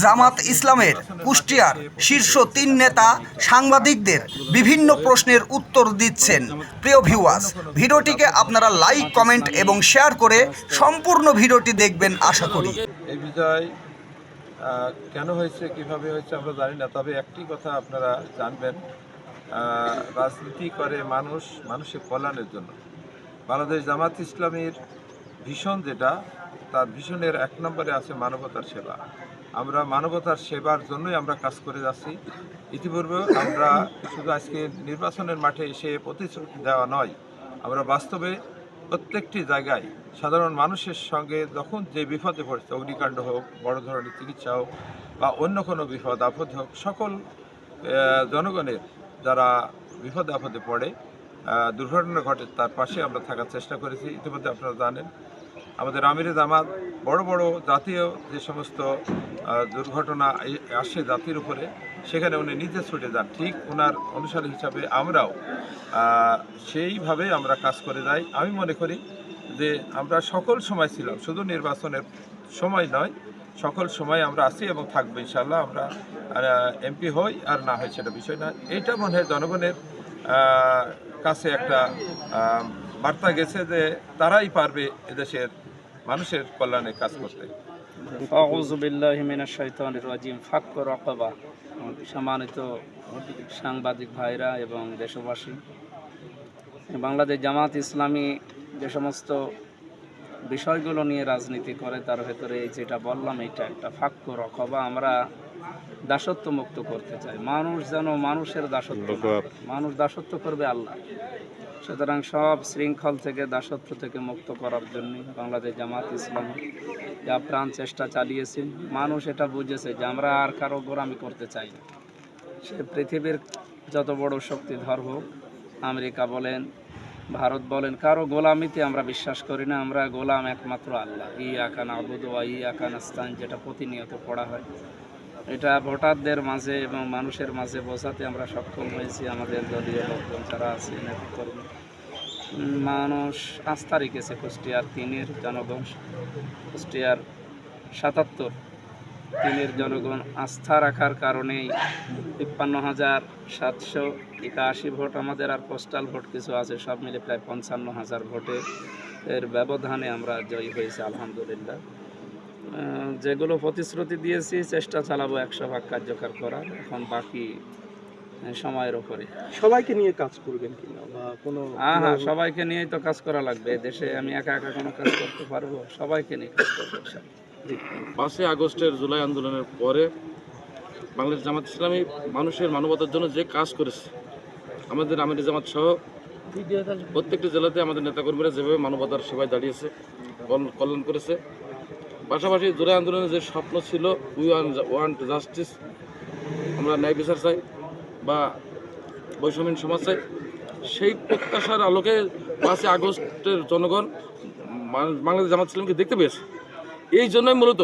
জামাত ইসলামের কুষ্টিয়ার শীর্ষ তিন নেতা সাংবাদিকদের বিভিন্ন প্রশ্নের উত্তর দিচ্ছেন। প্রিয় ভিউয়ার্স ভিডিওটিকে আপনারা লাইক কমেন্ট এবং শেয়ার করে সম্পূর্ণ ভিডিওটি দেখবেন আশা করি। এই বিজয় কেন হয়েছে, কীভাবে হয়েছে আমরা জানি না, তবে একটি কথা আপনারা জানবেন রাজনীতি করে মানুষ মানুষের কল্যাণের জন্য। বাংলাদেশ জামাত ইসলামের ভীষণ যেটা তার ভীষণের এক নম্বরে আছে মানবতার সেবা। আমরা মানবতার সেবার জন্যই আমরা কাজ করে যাচ্ছি। ইতিপূর্বে আমরা শুধু আজকে নির্বাচনের মাঠে এসে প্রতিশ্রুতি দেওয়া নয়, আমরা বাস্তবে প্রত্যেকটি জায়গায় সাধারণ মানুষের সঙ্গে যখন যে বিপদে পড়ছে, অগ্নিকাণ্ড হোক, বড় ধরনের চিকিৎসা হোক বা অন্য কোনো বিপদ, আপদ হোক, সকল জনগণের যারা বিপদ আপদে পড়ে দুর্ঘটনা ঘটে তার পাশে আমরা থাকার চেষ্টা করেছি। ইতিমধ্যে আপনারা জানেন আমাদের আমিরে জামাত, বড় বড় জাতীয় যে সমস্ত দুর্ঘটনা আসে জাতির উপরে, সেখানে উনি নিজে ছুটে যান। ঠিক ওনার অনুসারী হিসাবে আমরাও সেইভাবে আমরা কাজ করে যাই। আমি মনে করি যে আমরা সকল সময় ছিলাম, শুধু নির্বাচনের সময় নয়, সকল সময় আমরা আছি এবং থাকব ইনশাল্লাহ আমরা এমপি হই আর না হয় সেটা বিষয় না এটা মনে হয় জনগণের কাছে একটা বার্তা গেছে যে তারাই পারবে এদেশের মানুষের কল্যাণে কাজ করতে। আউযু বিল্লাহি মিনাশ শাইতানির রাজিম ফাক্ক রকবা। সম্মানিত সাংবাদিক ভাইরা এবং দেশবাসী বাংলাদেশ জামাত ইসলামী যে সমস্ত বিষয়গুলো নিয়ে রাজনীতি করে তার ভেতরে এই যেটা বললাম এটা একটা ফাক্ক রকবা আমরা দাসত্ব মুক্ত করতে চাই। মানুষ যেন মানুষের দাসত্ব মানুষ দাসত্ব করবে আল্লাহ। সুতরাং সব শৃঙ্খল থেকে দাসত্ব থেকে মুক্ত করার জন্য বাংলাদেশ জামাত ইসলাম যা প্রাণ চেষ্টা চালিয়েছে। মানুষ এটা বুঝেছে যে আমরা আর কারও গোলামি করতে চাই না। সে পৃথিবীর যত বড় শক্তিধর হোক, আমেরিকা বলেন, ভারত বলেন, কারও গোলামিতে আমরা বিশ্বাস করি না, আমরা গোলাম একমাত্র আল্লাহ। ই আকান আবুদ ই আকান আস্তান যেটা প্রতিনিয়ত পড়া হয়। এটা ভোটারদের মাঝে এবং মানুষের মাঝে বোঝাতে আমরা সক্ষম হয়েছি। আমাদের দলীয় লোকজন যারা আছে নেতৃকর্মী মানুষ আস্থা রেখেছে কুষ্টিয়ার তিনের জনগণ, কুষ্টিয়ার সাতাত্তর তিনের জনগণ আস্থা রাখার কারণেই তিপ্পান্ন হাজার সাতশো একাশি ভোট, আমাদের আর পোস্টাল ভোট কিছু আছে, সব মিলে প্রায় পঞ্চান্ন হাজার ভোটে এর ব্যবধানে আমরা জয়ী হয়েছি, আলহামদুলিল্লাহ। যেগুলো প্রতিশ্রুতি দিয়েছি চেষ্টা চালাবো একশো ভাগ কার্যকর করার এখন বাকি সময়ের ওপরে সবাইকে নিয়ে কাজ করবেন কিনা বা কোনো হ্যাঁ হ্যাঁ সবাইকে নিয়েই তো কাজ করা লাগবে। দেশে আমি একা একা কোনো কাজ করতে পারব সবাইকে নিয়ে কাজ করব পাঁচই আগস্টের জুলাই আন্দোলনের পরে বাংলাদেশ জামাত ইসলামী মানুষের মানবতার জন্য যে কাজ করেছে আমাদের আমির জামাত সহ প্রত্যেকটি জেলাতে আমাদের নেতাকর্মীরা যেভাবে মানবতার সেবায় দাঁড়িয়েছে কল- কল্যাণ করেছে পাশাপাশি জুলাই আন্দোলনের যে স্বপ্ন ছিল উই ওয়ান্ট জাস্টিস আমরা ন্যায় বিচার চাই বা বৈষম্যহীন সমাজ চাই, সেই প্রত্যাশার আলোকে পাঁচই আগস্টের জনগণ বাংলাদেশ জামাত ইসলামকে দেখতে পেয়েছে। এই জন্যই মূলত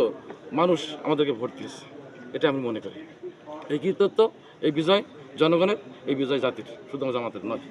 মানুষ আমাদেরকে ভোট দিয়েছে। এটা আমি মনে করি। এই কৃতিত্ব, এই বিজয় জনগণের, এই বিজয় জাতির, শুধু জামাতের নয়।